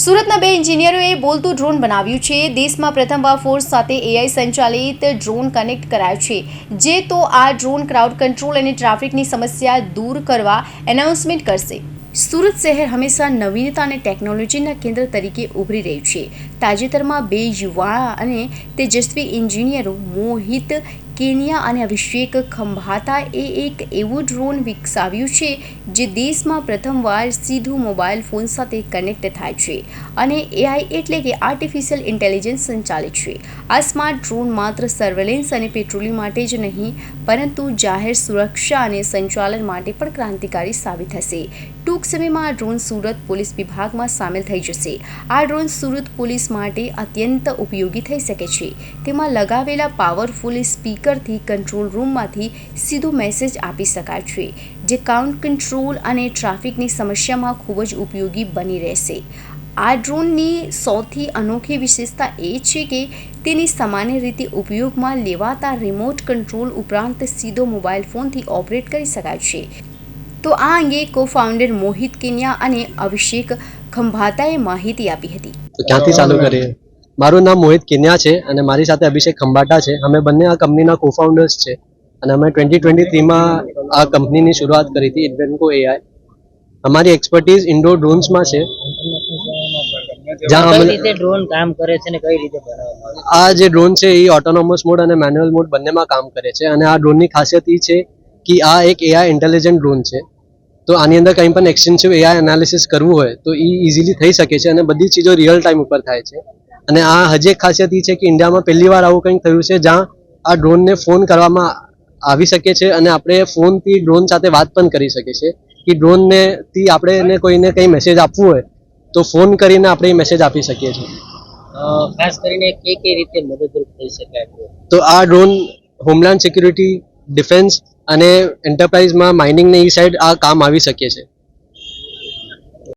સુરતના બે એન્જિનિયરોએ બોલતું ડ્રોન બનાવ્યું છે. દેશમાં પ્રથમવાર ફોર્સ સાથે એઆઈ સંચાલિત ડ્રોન કનેક્ટ કરાયું છે. જે તો આ ડ્રોન ક્રાઉડ કંટ્રોલ અને ટ્રાફિકની સમસ્યા દૂર કરવા એનાઉન્સમેન્ટ કરશે. સુરત શહેર હંમેશા નવીનતા અને ટેકનોલોજીના કેન્દ્ર તરીકે ઉભરી રહ્યું છે. તાજેતરમાં બે યુવા અને તેજસ્વી એન્જિનિયરો મોહિત કેનિયા અને અભિષેક ખંભાતાએ એક એવું ડ્રોન વિકસાવ્યું છે જે દેશમાં પ્રથમવાર સીધું મોબાઈલ ફોન સાથે કનેક્ટ થાય છે અને એઆઈ એટલે કે આર્ટિફિશિયલ ઇન્ટેલિજન્સ સંચાલિત છે. આ સ્માર્ટ ડ્રોન માત્ર સર્વેલન્સ અને પેટ્રોલિંગ માટે જ નહીં, પરંતુ જાહેર સુરક્ષા અને સંચાલન માટે પણ ક્રાંતિકારી સાબિત થશે ટૂંક સમયમાં આ ડ્રોન સુરત પોલીસ વિભાગમાં સામેલ થઈ જશે. આ ડ્રોન સુરત પોલીસ માટે અત્યંત ઉપયોગી થઈ શકે છે. તેમાં લગાવેલા પાવરફુલ સ્પીકરથી કંટ્રોલ રૂમમાંથી સીધો મેસેજ આપી શકાય છે, જે કાઉન્ટ કંટ્રોલ અને ટ્રાફિકની સમસ્યામાં ખૂબ જ ઉપયોગી બની રહેશે. આ ડ્રોનની સૌથી અનોખી વિશેષતા એ છે કે તેની સામાન્ય રીતે ઉપયોગમાં લેવાતા રિમોટ કંટ્રોલ ઉપરાંત સીધો મોબાઈલ ફોનથી ઓપરેટ કરી શકાય છે. તો આ અંગે કો ફાઉન્ડર મોહિત કેન્યા અને અભિષેક ખંભાતાએ માહિતી આપી હતી. ક્યાંથી ચાલુ કરીએ મારું નામ મોહિત કિન્યા છે અને મારી સાથે અભિષેક ખંભાટા છે. અમે બંને આ કંપનીના કોફાઉન્ડર્સ છે અને અમે ટ્વેન્ટી ટ્વેન્ટી થ્રીમાં આ કંપનીની શરૂઆત કરી હતી ઇન્વેન્કો એઆઈ અમારી એક્સપર્ટીઝ ઇન્ડોર ડ્રોન્સમાં છે. જ્યાં કઈ અમે રીતે ડ્રોન કામ કરે છે ને કઈ રીતે આ જે ડ્રોન છે એ ઓટોનોમસ મોડ અને મેન્યુઅલ મોડ બંનેમાં કામ કરે છે અને આ ડ્રોનની ખાસિયત એ છે કે આ એક એઆઈ ઇન્ટેલિજન્ટ ડ્રોન છે. તો આની અંદર કંઈ પણ એક્સટેન્સિવ એઆઈ એનાલિસિસ કરવું હોય તો એ ઇઝીલી થઈ શકે છે અને બધી ચીજો રિયલ ટાઈમ ઉપર થાય છે. અને આ હજી એક ખાસિયત એ છે કે ઇન્ડિયામાં પહેલી વાર આવું કંઈક થયું છે જ્યાં આ ડ્રોનને ફોન કરવામાં આવી શકે છે અને આપણે ફોનથી ડ્રોન સાથે વાત પણ કરી શકીએ છીએ કે ડ્રોનને થી આપણે એને કોઈને કંઈ મેસેજ આપવું હોય તો ફોન કરીને આપણે એ મેસેજ આપી શકીએ છીએ. ખાસ કરીને કઈ કઈ રીતે મદદરૂપ થઈ શકાય તો આ ડ્રોન હોમલેન્ડ સિક્યુરિટી ડિફેન્સ અને એન્ટરપ્રાઇઝમાં માઇનિંગને એ સાઈડ આ કામ આવી શકે છે.